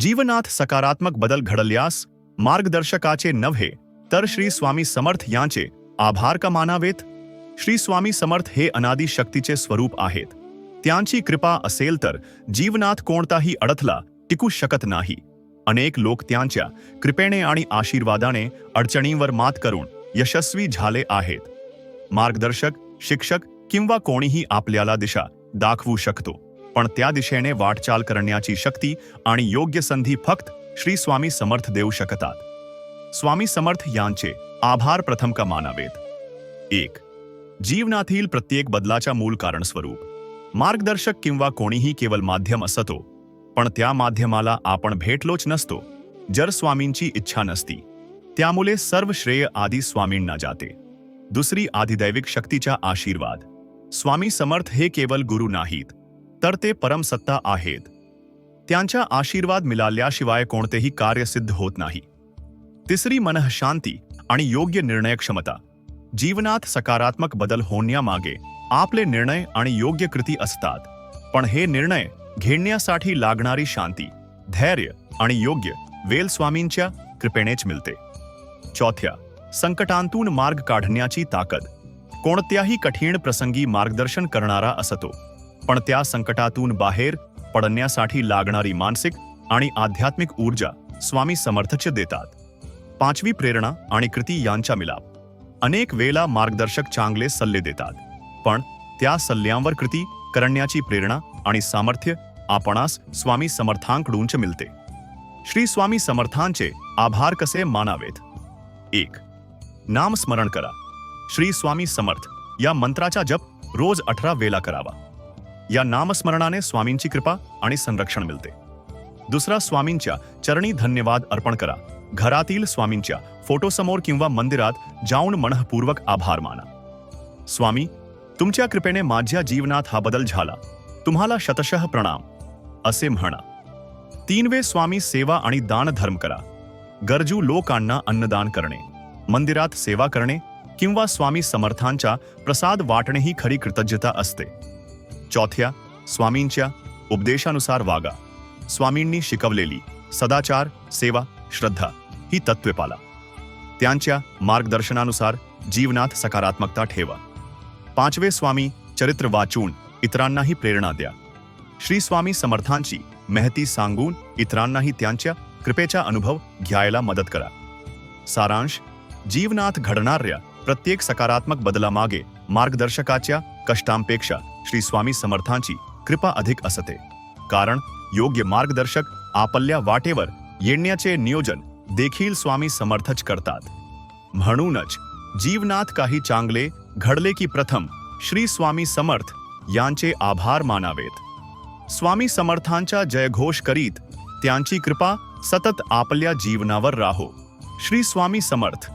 जीवनात सकारात्मक बदल घडल्यास मार्गदर्शकाचे नव्हे तर श्री स्वामी समर्थ यांचे आभार का मानावेत? श्री स्वामी समर्थ हे अनादी शक्तीचे स्वरूप आहेत. त्यांची कृपा असेल तर जीवनात कोणताही अडथला टिकू शकत नाही. अनेक लोक त्यांच्या कृपेने आणि आशीर्वादाने अडचणींवर मात करून यशस्वी झाले आहेत. मार्गदर्शक शिक्षक किंवा कोणीही आपल्याला दिशा दाखवू शकतो. पण त्या दिशेने वाटचाल करण्याची शक्ती आणि योग्य संधी फक्त श्री स्वामी समर्थ देऊ शकतात. स्वामी समर्थ यांचे आभार प्रथम का मानावेत? एक जीवनातील प्रत्येक बदलाच्या मूल कारण स्वरूप मार्गदर्शक किंवा कोणीही केवळ माध्यम असतो पण त्या माध्यमाला आपण भेटलोच नसतो जर स्वामींची इच्छा नसती. त्यामुळे सर्व श्रेय आदी स्वामींना जाते. दुसरी आधिदैविक शक्तीचा आशीर्वाद. स्वामी समर्थ हे केवळ गुरु नाहीत तर ते परमसत्ता आहेत. त्यांच्या आशीर्वाद मिळाल्याशिवाय कोणतेही कार्य सिद्ध होत नाही. तिसरी मनःशांती आणि योग्य निर्णय क्षमता. जीवनात सकारात्मक बदल होण्यामागे आपले निर्णय आणि योग्य कृती असतात. पण हे निर्णय घेण्यासाठी लागणारी शांती धैर्य आणि योग्य वेल स्वामींच्या कृपेनेच मिळते. चौथ्या संकटांतून मार्ग काढण्याची ताकद. कोणत्याही कठीण प्रसंगी मार्गदर्शन करणारा असतो. पण त्या संकटातून बाहेर पडण्यासाठी लागणारी मानसिक आणि आध्यात्मिक ऊर्जा स्वामी समर्थच देतात. पाचवी प्रेरणा आणि कृती यांचा मिलाप. अनेक वेळा मार्गदर्शक चांगले सल्ले देतात. पण त्या सल्ल्यांवर कृती करण्याची प्रेरणा आणि सामर्थ्य आपणास स्वामी समर्थांकडूनच मिळते. श्री स्वामी समर्थांचे आभार कसे मानावेत? एक नाम स्मरण करा. श्री स्वामी समर्थ या मंत्राचा जप रोज अठरा वेळा करावा. या नामस्मरणाने स्वामींची कृपा आणि संरक्षण मिळते. दुसरा स्वामींच्या चरणी धन्यवाद अर्पण करा. घरातील स्वामींच्या फोटोसमोर किंवा मंदिरात जाऊन मनःपूर्वक आभार माना. स्वामी तुमच्या कृपेने माझ्या जीवनात हा बदल झाला. तुम्हाला शतशः प्रणाम. असे म्हणा. तीनवे स्वामी सेवा आणि दान धर्म करा. गरजू लोकांना अन्नदान करणे. मंदिरात सेवा करणे किंवा स्वामी समर्थांचा प्रसाद वाटणे ही खरी कृतज्ञता असते. चौथ्या, स्वामींच्या उपदेशानुसार वागा. स्वामींनी शिकवलेली सदाचार, सेवा, श्रद्धा ही तत्त्वे पाला त्यांच्या मार्गदर्शनानुसार जीवनात सकारात्मकता ठेवा. पाचवे स्वामी चरित्र वाचून इतरांनाही प्रेरणा द्या. श्री स्वामी समर्थांची महती सांगून इतरांनाही त्यांच्या कृपेचा अनुभव घ्यायला मदत करा. सारांश, जीवनात घडणाऱ्या प्रत्येक सकारात्मक बदलामागे मार्गदर्शकाच्या कष्टांपेक्षा श्री स्वामी समर्थांची कृपा अधिक असते. कारण योग्य मार्गदर्शक आपल्या वाटेवर येण्याचे नियोजन देखील स्वामी समर्थच करतात. म्हणूनच जीवनात काही चांगले घडले की प्रथम श्री स्वामी समर्थ यांचे आभार मानावेत. स्वामी समर्थांचा जयघोष करीत त्यांची कृपा सतत आपल्या जीवनावर राहो. श्री स्वामी समर्थ